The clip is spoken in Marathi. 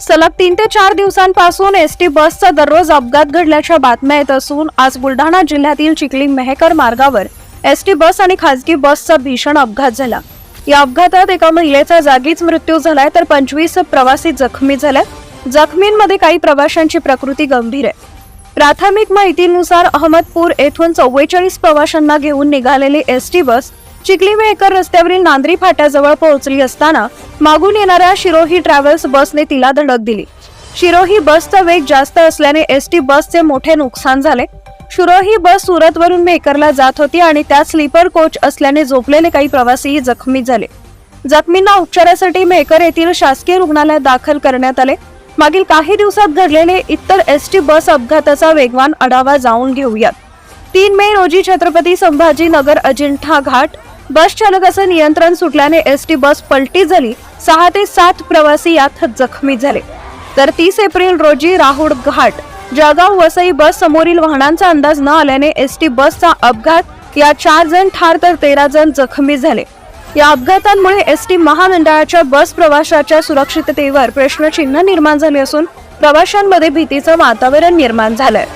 सलग तीन ते चार दिवसांपासून एस टी बसचा दररोज अपघात घडल्याच्या बातम्या येत असून आज बुलढाणा जिल्ह्यातील चिखली मेहकर मार्गावर एस टी बस आणि खासगी बसचा भीषण अपघात झाला. या अपघातात एका महिलेचा जागीच मृत्यू झालाय तर पंचवीस प्रवासी जखमी झाले जखमींमध्ये काही प्रवाशांची प्रकृती गंभीर आहे. प्राथमिक माहितीनुसार अहमदपूर येथून चव्वेचाळीस प्रवाशांना घेऊन निघालेली S T bus Chikhli Mehkar रस्त्यावरील नांद्री फाट्याजवळ पोहोचली असताना मागून येणाऱ्या शिरोही ट्रॅव्हल्स बसने तिला धडक दिली. शिरोही बसचा वेग जास्त असल्याने एस टी बसचे मोठे नुकसान झाले. शिरोही बस सुरतवरून मेहकरला जात होती आणि त्यात स्लीपर कोच असल्याने झोपलेले काही प्रवासीही जखमी झाले. जखमींना उपचारासाठी मेहकर येथील शासकीय रुग्णालयात दाखल करण्यात आले. मागील काही दिवसात घडलेले इतर एस टी बस अपघाताचा वेगवान आढावा जाऊन घेऊयात. तीन मे रोजी छत्रपती संभाजीनगर अजिंठा घाट बस चालकाचं नियंत्रण सुटल्याने एस टी बस पलटी झाली. सहा ते सात प्रवासी यात जखमी झाले. तर तीस एप्रिल रोजी राहुड घाट जळगाव वसई बस समोरील वाहनांचा अंदाज न आल्याने एस टी बसचा अपघात या चार जण ठार तर तेरा जण जखमी झाले. या अपघातांमुळे एस टी महामंडळाच्या बस प्रवाशाच्या सुरक्षिततेवर प्रश्नचिन्ह निर्माण झाले असून प्रवाशांमध्ये भीतीचं वातावरण निर्माण झालंय.